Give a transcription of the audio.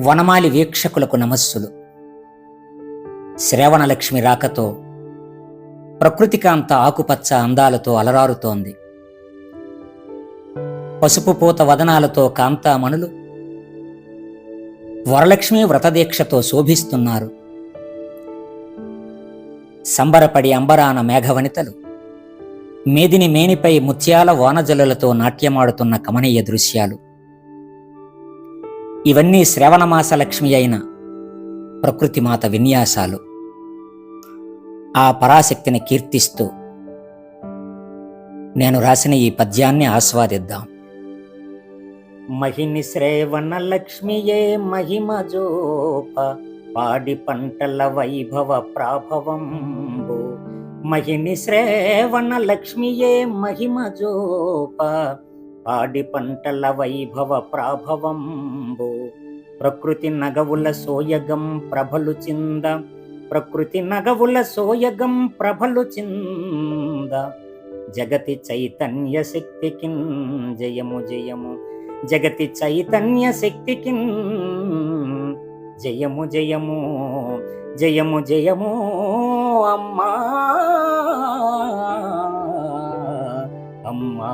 వనమాలి వీక్షకులకు నమస్సులు. శ్రవణలక్ష్మి రాకతో ప్రకృతికాంత ఆకుపచ్చ అందాలతో అలరారుతోంది. పసుపు పూత వదనాలతో కాంతామణులు వరలక్ష్మి వ్రతదీక్షతో శోభిస్తున్నారు. సంబరపడి అంబరాన మేఘవనితలు మేదిని మేనిపై ముత్యాల వానజల్లులతో నాట్యమాడుతున్న కమనీయ దృశ్యాలు. ఇవన్నీ శ్రవణమాస లక్ష్మి అయిన ప్రకృతిమాత విన్యాసాలు. ఆ పరాశక్తిని కీర్తిస్తూ నేను రాసిన ఈ పద్యాన్ని ఆస్వాదిద్దాం. మహిని శ్రేవణ లక్ష్మియే మహిమ జోప పాడి పంటల వైభవ ప్రాభవంబు. మహిని శ్రేవణ లక్ష్మియే మహిమ జోప పాడి పంటల వైభవ ప్రాభవంబు. ప్రకృతి నగవుల సోయగం ప్రభలు చింద. ప్రకృతి నగవుల సోయగం ప్రభలు చింద. జగతి చైతన్య శక్తికి జయము జయము. జగతి చైతన్య శక్తికి జయము జయము. జయము జయము. అమ్మా. அம்மா.